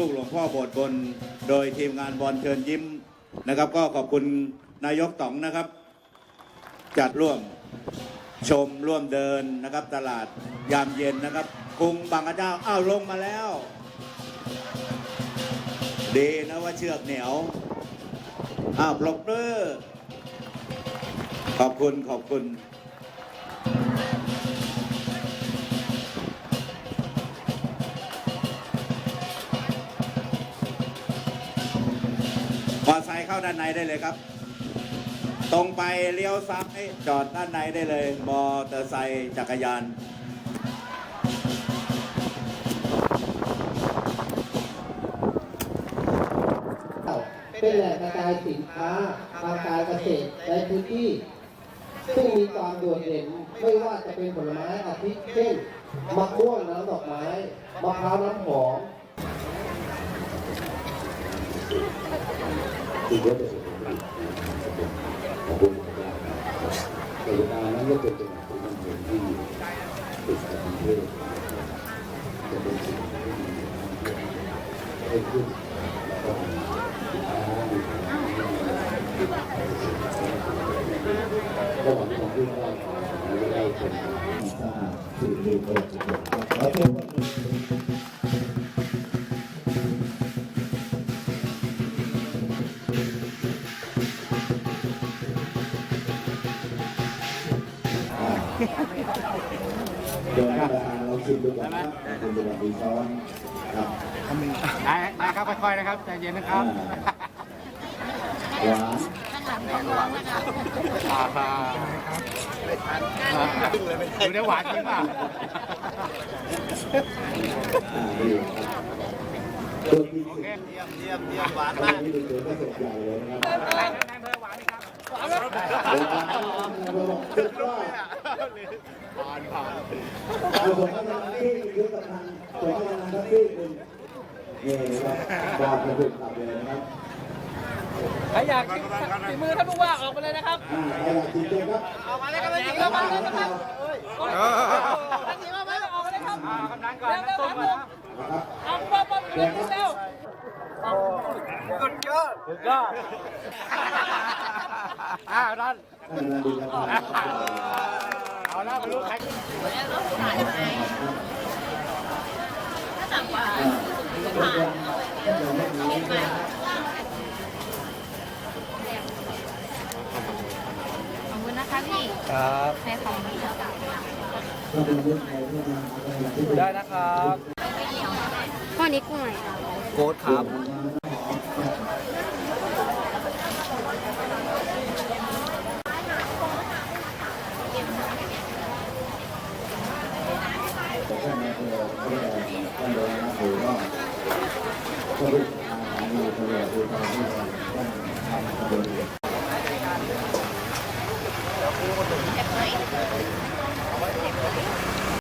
ลูกหลวงพ่อโบสถ์บน โดยทีมงานบอลเชิญยิ้มนะครับ ก็ขอบคุณนายกต๋องนะครับ จัดร่วมชมร่วมเดินนะครับ ตลาดยามเย็นนะครับกรุงบางกระเจ้าอ้าวลงมาแล้ว ดีนะว่าเชือกเหนียวอ้าวปลบมือขอบคุณขอบคุณ อไซค์เข้าด้านในได้เลยครับ ตรงไปเลี้ยวซ้ายจอดด้านในได้เลย มอเตอร์ไซค์จักรยาน เป็นแหล่งกระจายสินค้าทางการเกษตรในพื้นที่ ซึ่งมีความโดดเด่นไม่ว่าจะเป็นผลไม้อาทิเช่นมะม่วงน้ำดอกไม้มะพร้าวน้ำหอม ที่เยอะที่สุดของบุญของเราแต่เวลานั้นก็เป็นจังหวะที่มันเป็นที่ติดกับกรุงเทพจะเป็นสิ่งที่ดีให้ขึ้นแล้วก็มีสินค้ามีของก็หวังของที่ว่าไม่ได้เป็นสะอาดสื่อดูเปิดสุดแล้วก็ เดี๋ยวราคาเราชิมดูก่อนนะครับคุณดูก่อนดีซ้อนครับได้ได้ครับค่อยๆนะครับใจเย็นนะครับหวานอ่าฮะดูได้หวานจริงป่ะอ่าดีครับตัวที่สิบเยี่ยมเยี่ยมเยี่ยมหวานอัมาก นนี้เป็นตัวที่สดใหญ่เลยนรับแรงเบอร์หวานนี่ครับหวานเราบอกสุดยอดผ่านผ่านเอาผมกำลังที่ยุทธภัณฑ์ผมกำลังที่คุณนี่ครับบอกกระดุกกลับเลยนะครับใครอยากชิมฝีมือท่านผู้ว่าออกมาเลยนะครับอ่าใครอยากชิมเชิญครับออกมาเลยครับท่านหญิงออกมาเลยนะครับท่านหญิงมาเลยออกมาเลยครับอ่ากำลังก่อนเร็วน้ำเร็วต้มครับก่อนผมนะเอาป๊อปป๊อปเร็วเร็วสุดยอดสุดยอดาวนั่นท่านกำลังดูราคาเอาแล้วไม่รู้ใครขอบคุณนะคะพี่ครับในของพี่ได้นะครับข้อนี้กุ้งไหนโค้ดครับ Thank you.